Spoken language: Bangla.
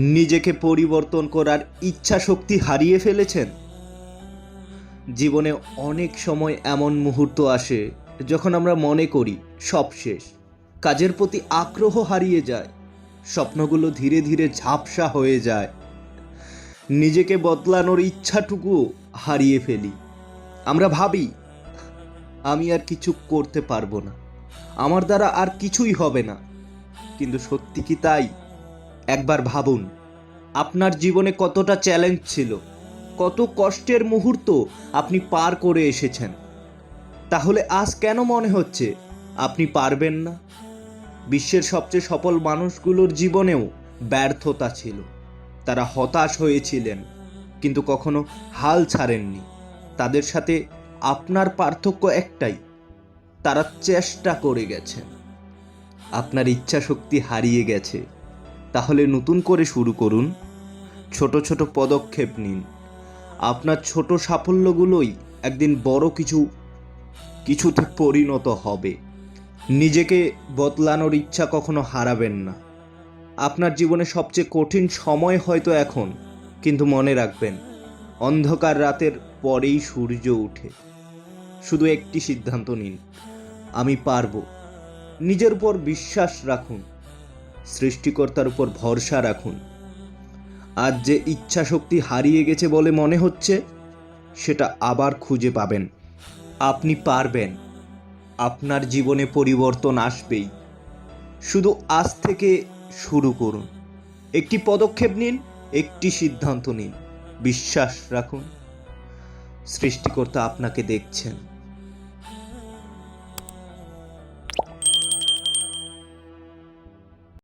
নিজেকে পরিবর্তন করার ইচ্ছা শক্তি হারিয়ে ফেলেছেন। জীবনে অনেক সময় এমন মুহূর্ত আসে যখন আমরা মনে করি সব শেষ। কাজের প্রতি আগ্রহ হারিয়ে যায়। স্বপ্নগুলো ধীরে ধীরে ঝাপসা হয়ে যায়। নিজেকে বদলানোর ইচ্ছাটুকু হারিয়ে ফেলি। আমরা ভাবি, আমি আর কিছু করতে পারব না। আমার দ্বারা আর কিছুই হবে না। কিন্তু সত্যি কি তাই? একবার ভাবুন, আপনার জীবনে কতটা চ্যালেঞ্জ ছিল, কত কষ্টের মুহূর্ত আপনি পার করে এসেছেন। তাহলে আজ কেন মনে হচ্ছে আপনি পারবেন না? বিশ্বের সবচেয়ে সফল মানুষগুলোর জীবনেও ব্যর্থতা ছিল। তারা হতাশ হয়েছিলেন, কিন্তু কখনো হাল ছাড়েননি। তাদের সাথে আপনার পার্থক্য একটাই, তারা চেষ্টা করে গেছেন। আপনার ইচ্ছা শক্তি হারিয়ে গেছে। তাহলে নতুন করে শুরু করুন। ছোট ছোট পদক্ষেপ নিন। আপনার ছোট সাফল্যগুলোই একদিন বড় কিছু, কিছুতে পরিণত হবে। নিজেকে বদলানোর ইচ্ছা কখনো হারাবেন না। আপনার জীবনে সবচেয়ে কঠিন সময় হয়তো এখন, কিন্তু মনে রাখবেন, অন্ধকার রাতের পরেই সূর্য ওঠে। শুধু একটি সিদ্ধান্ত নিন, আমি পারব। নিজের উপর বিশ্বাস রাখুন। সৃষ্টিকর্তার উপর ভরসা রাখুন। আজ যে ইচ্ছা শক্তি হারিয়ে গেছে বলে মনে হচ্ছে, সেটা আবার খুঁজে পাবেন। আপনি পারবেন। আপনার জীবনে পরিবর্তন আসবেই। শুধু আজ থেকে শুরু করুন। একটি পদক্ষেপ নিন, একটি সিদ্ধান্ত নিন। বিশ্বাস রাখুন। সৃষ্টিকর্তা আপনাকে দেখছেন।